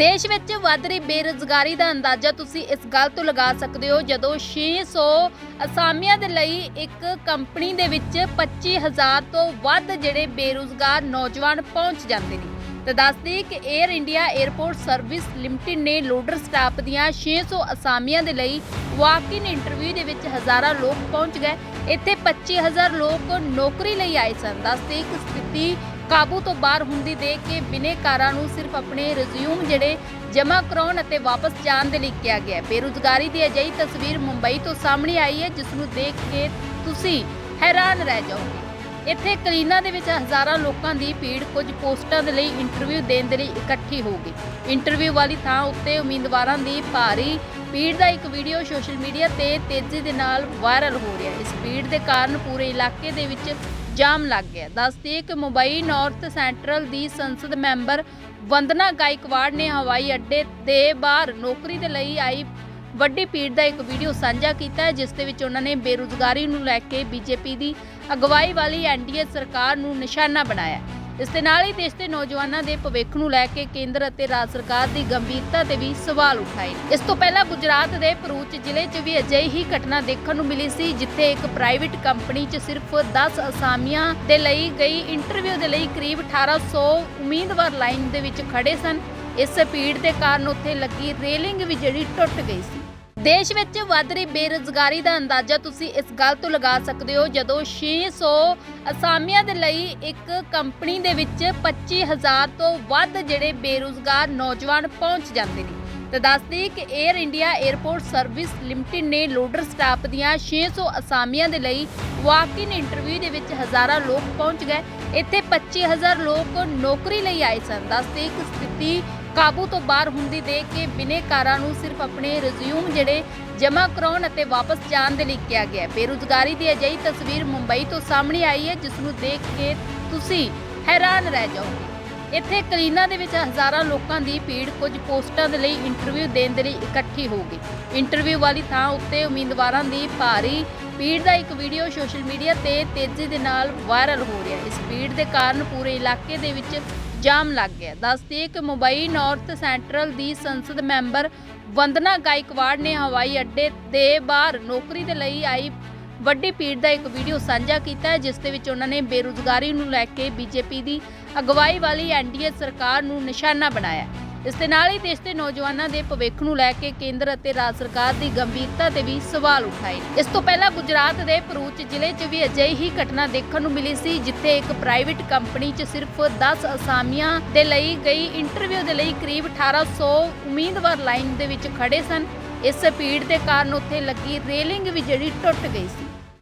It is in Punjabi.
ਦੇਸ਼ ਵਿੱਚ ਵੱਧ ਰਹੀ ਬੇਰੁਜ਼ਗਾਰੀ ਦਾ ਅੰਦਾਜ਼ਾ ਤੁਸੀਂ ਇਸ ਗੱਲ ਤੋਂ ਲਗਾ ਸਕਦੇ ਹੋ, ਜਦੋਂ 600 ਅਸਾਮੀਆਂ ਦੇ ਲਈ ਇੱਕ ਕੰਪਨੀ ਦੇ ਵਿੱਚ 25000 ਤੋਂ ਵੱਧ ਜਿਹੜੇ ਬੇਰੁਜ਼ਗਾਰ ਨੌਜਵਾਨ ਪਹੁੰਚ ਜਾਂਦੇ ਨੇ। ਤੇ ਦੱਸਦੀ ਕਿ air India airport service limited ਨੇ ਲੋਡਰ ਸਟਾਫ ਦੀਆਂ 600 ਅਸਾਮੀਆਂ ਦੇ ਲਈ ਵਾਕ-ਇਨ ਇੰਟਰਵਿਊ ਦੇ ਵਿੱਚ ਹਜ਼ਾਰਾਂ ਲੋਕ ਪਹੁੰਚ ਗਏ। ਇੱਥੇ 25000 ਲੋਕ ਨੌਕਰੀ ਲਈ ਆਏ ਸਨ। ਦੱਸਦੀ ਕਿ ਸਥਿਤੀ ਕਾਬੂ ਤੋਂ ਬਾਹਰ ਹੁੰਦੀ ਦੇਖ ਕੇ ਬਿਨੇਕਾਰਾਂ ਨੂੰ ਸਿਰਫ ਆਪਣੇ ਰਿਜ਼ਿਊਮ ਜਿਹੜੇ ਜਮ੍ਹਾਂ ਕਰਾਉਣ ਅਤੇ ਵਾਪਸ ਜਾਣ ਦੇ ਲਈ ਕਿਹਾ ਗਿਆ ਬੇਰੁਜ਼ਗਾਰੀ ਦੀ ਅਜਿਹੀ ਤਸਵੀਰ ਮੁੰਬਈ ਤੋਂ ਸਾਹਮਣੇ ਆਈ ਹੈ, ਜਿਸ ਨੂੰ ਦੇਖ ਕੇ ਤੁਸੀਂ ਹੈਰਾਨ ਰਹਿ ਜਾਓਗੇ। ਇੱਥੇ ਕਲੀਨਾ ਦੇ ਵਿੱਚ ਹਜ਼ਾਰਾਂ ਲੋਕਾਂ ਦੀ ਭੀੜ, ਕੁਝ ਪੋਸਟਾਂ ਦੇ ਲਈ ਇੰਟਰਵਿਊ ਦੇਣ ਦੇ ਲਈ ਇਕੱਠੀ ਹੋ ਗਈ। ਇੰਟਰਵਿਊ ਵਾਲੀ ਥਾਂ ਉੱਤੇ ਉਮੀਦਵਾਰਾਂ ਦੀ ਭਾਰੀ ਭੀੜ ਦਾ ਇੱਕ ਵੀਡੀਓ ਸੋਸ਼ਲ ਮੀਡੀਆ ਤੇ ਤੇਜ਼ੀ ਦੇ ਨਾਲ ਵਾਇਰਲ ਹੋ ਰਿਹਾ ਹੈ। ਇਸ ਭੀੜ ਦੇ ਕਾਰਨ ਪੂਰੇ ਇਲਾਕੇ ਦੇ ਵਿੱਚ ਜਾਮ ਲੱਗ ਗਿਆ। ਦੱਸਦੇ ਕਿ ਮੁੰਬਈ ਨਾਰਥ ਸੈਂਟਰਲ ਦੀ ਸੰਸਦ ਮੈਂਬਰ ਵੰਦਨਾ ਗਾਇਕਵਾੜ ਨੇ ਹਵਾਈ ਅੱਡੇ ਦੇ ਬਾਹਰ ਨੌਕਰੀ ਦੇ ਲਈ ਆਈ ਵੱਡੀ ਭੀੜ ਦਾ ਇੱਕ ਵੀਡੀਓ ਸਾਂਝਾ ਕੀਤਾ ਹੈ, ਜਿਸ ਦੇ ਵਿੱਚ ਉਹਨਾਂ ਨੇ ਬੇਰੁਜ਼ਗਾਰੀ ਨੂੰ ਲੈ ਕੇ ਬੀਜੇਪੀ ਦੀ ਅਗਵਾਈ ਵਾਲੀ ਐਨਡੀਏ ਸਰਕਾਰ ਨੂੰ ਨਿਸ਼ਾਨਾ ਬਣਾਇਆ। ਇਸ ਦੇ ਨਾਲ ਹੀ ਦੇਸ਼ ਦੇ ਨੌਜਵਾਨਾਂ ਦੇ ਭਵਿੱਖ ਨੂੰ ਲੈ ਕੇ ਕੇਂਦਰ ਅਤੇ ਰਾਜ ਸਰਕਾਰ ਦੀ ਗੰਭੀਰਤਾ ਤੇ ਵੀ ਸਵਾਲ ਉਠਾਏ ਇਸ ਤੋਂ ਪਹਿਲਾਂ ਗੁਜਰਾਤ ਦੇ ਭਰੂਚ ਜ਼ਿਲ੍ਹੇ 'ਚ ਵੀ ਅਜਿਹੀ ਹੀ ਘਟਨਾ ਦੇਖਣ ਨੂੰ ਮਿਲੀ ਸੀ, ਜਿੱਥੇ ਇੱਕ ਪ੍ਰਾਈਵੇਟ ਕੰਪਨੀ 'ਚ ਸਿਰਫ 10 ਅਸਾਮੀਆਂ ਦੇ ਲਈ ਗਈ ਇੰਟਰਵਿਊ ਦੇ ਲਈ ਕਰੀਬ 1800 ਉਮੀਦਵਾਰ ਲਾਈਨ ਦੇ ਵਿੱਚ ਖੜੇ ਸਨ। ਇਸ ਭੀੜ ਦੇ ਕਾਰਨ ਉੱਥੇ ਲੱਗੀ ਰੇਲਿੰਗ ਵੀ ਜਿਹੜੀ ਟੁੱਟ ਗਈ ਸੀ। ਦੇਸ਼ ਵਿੱਚ ਵੱਧ ਰਹੀ ਬੇਰੁਜ਼ਗਾਰੀ ਦਾ ਅੰਦਾਜ਼ਾ ਤੁਸੀਂ ਇਸ ਗੱਲ ਤੋਂ ਲਗਾ ਸਕਦੇ ਹੋ, ਜਦੋਂ 600 ਅਸਾਮੀਆਂ ਦੇ ਲਈ ਇੱਕ ਕੰਪਨੀ ਦੇ ਵਿੱਚ 25000 ਤੋਂ ਵੱਧ ਜਿਹੜੇ ਬੇਰੁਜ਼ਗਾਰ ਨੌਜਵਾਨ ਪਹੁੰਚ ਜਾਂਦੇ ਨੇ। ਤੇ ਦੱਸਦੀ ਕਿ air India airport service limited ਨੇ ਲੋਡਰ ਸਟਾਫ ਦੀਆਂ 600 ਅਸਾਮੀਆਂ ਦੇ ਲਈ ਵਾਕ-ਇਨ ਇੰਟਰਵਿਊ ਦੇ ਵਿੱਚ ਹਜ਼ਾਰਾਂ ਲੋਕ ਪਹੁੰਚ ਗਏ। ਇੱਥੇ 25000 ਲੋਕ ਨੌਕਰੀ ਲਈ ਆਏ ਸਨ। ਦੱਸਦੀ ਕਿ ਸਥਿਤੀ ਕਾਬੂ ਤੋਂ ਬਾਹਰ ਹੁੰਦੀ ਦੇਖ ਕੇ ਬਿਨੇਕਾਰਾਂ ਨੂੰ ਸਿਰਫ ਆਪਣੇ ਰਿਜ਼ਿਊਮ ਜਿਹੜੇ ਜਮ੍ਹਾਂ ਕਰਾਉਣ ਅਤੇ ਵਾਪਸ ਜਾਣ ਦੇ ਲਈ ਕਿਹਾ ਗਿਆ ਹੈ। ਬੇਰੁਜ਼ਗਾਰੀ ਦੀ ਅਜਿਹੀ ਤਸਵੀਰ ਮੁੰਬਈ ਤੋਂ ਸਾਹਮਣੇ ਆਈ ਹੈ, ਜਿਸ ਨੂੰ ਦੇਖ ਕੇ ਤੁਸੀਂ ਹੈਰਾਨ ਰਹਿ ਜਾਓਗੇ ਇੱਥੇ ਕਲੀਨਾ ਦੇ ਵਿੱਚ ਹਜ਼ਾਰਾਂ ਲੋਕਾਂ ਦੀ ਭੀੜ, ਕੁਝ ਪੋਸਟਾਂ ਦੇ ਲਈ ਇੰਟਰਵਿਊ ਦੇਣ ਦੇ ਲਈ ਇਕੱਠੀ ਹੋ ਗਈ। ਇੰਟਰਵਿਊ ਵਾਲੀ ਥਾਂ ਉੱਤੇ ਉਮੀਦਵਾਰਾਂ ਦੀ ਭਾਰੀ ਭੀੜ ਦਾ ਇੱਕ ਵੀਡੀਓ ਸੋਸ਼ਲ ਮੀਡੀਆ ਤੇ ਤੇਜ਼ੀ ਦੇ ਨਾਲ ਵਾਇਰਲ ਹੋ ਰਿਹਾ। ਇਸ ਭੀੜ ਦੇ ਕਾਰਨ ਪੂਰੇ ਇਲਾਕੇ ਦੇ ਵਿੱਚ ਜਾਮ ਲੱਗ ਗਿਆ। ਦੱਸਦੇ ਕਿ ਮੁੰਬਈ ਨਾਰਥ ਸੈਂਟਰਲ ਦੀ ਸੰਸਦ ਮੈਂਬਰ ਵੰਦਨਾ ਗਾਇਕਵਾੜ ਨੇ ਹਵਾਈ ਅੱਡੇ ਦੇ ਬਾਹਰ ਨੌਕਰੀ ਦੇ ਲਈ ਆਈ ਵੱਡੀ ਭੀੜ ਦਾ ਇੱਕ ਵੀਡੀਓ ਸਾਂਝਾ ਕੀਤਾ ਹੈ, ਜਿਸ ਦੇ ਵਿੱਚ ਉਹਨਾਂ ਨੇ ਬੇਰੁਜ਼ਗਾਰੀ ਨੂੰ ਲੈ ਕੇ ਬੀਜੇਪੀ ਦੀ ਅਗਵਾਈ ਵਾਲੀ ਐਨਡੀਏ ਸਰਕਾਰ ਨੂੰ ਨਿਸ਼ਾਨਾ ਬਣਾਇਆ ਹੈ। ਇਸ ਦੇ ਨਾਲ ਹੀ ਦੇਸ਼ ਦੇ ਨੌਜਵਾਨਾਂ ਦੇ ਭਵਿੱਖ ਨੂੰ ਲੈ ਕੇ ਕੇਂਦਰ ਅਤੇ ਰਾਜ ਸਰਕਾਰ ਦੀ ਗੰਭੀਰਤਾ ਤੇ ਵੀ ਸਵਾਲ ਉਠਾਏ। ਇਸ ਤੋਂ ਪਹਿਲਾਂ ਗੁਜਰਾਤ ਦੇ ਭਰੂਚ ਜ਼ਿਲ੍ਹੇ 'ਚ ਵੀ ਅਜਿਹੀ ਹੀ ਘਟਨਾ ਦੇਖਣ ਨੂੰ ਮਿਲੀ ਸੀ, ਜਿੱਥੇ ਇੱਕ ਪ੍ਰਾਈਵੇਟ ਕੰਪਨੀ 'ਚ ਸਿਰਫ 10 ਅਸਾਮੀਆਂ ਦੇ ਲਈ ਗਈ। ਇੰਟਰਵਿਊ ਦੇ ਲਈ ਕਰੀਬ 1800 ਉਮੀਦਵਾਰ ਲਾਈਨ ਦੇ ਵਿੱਚ ਖੜੇ ਸਨ। ਇਸ ਭੀੜ ਦੇ ਕਾਰਨ ਉੱਥੇ ਲੱਗੀ ਰੇਲਿੰਗ ਵੀ ਜਿਹੜੀ ਟੁੱਟ ਗਈ ਸੀ।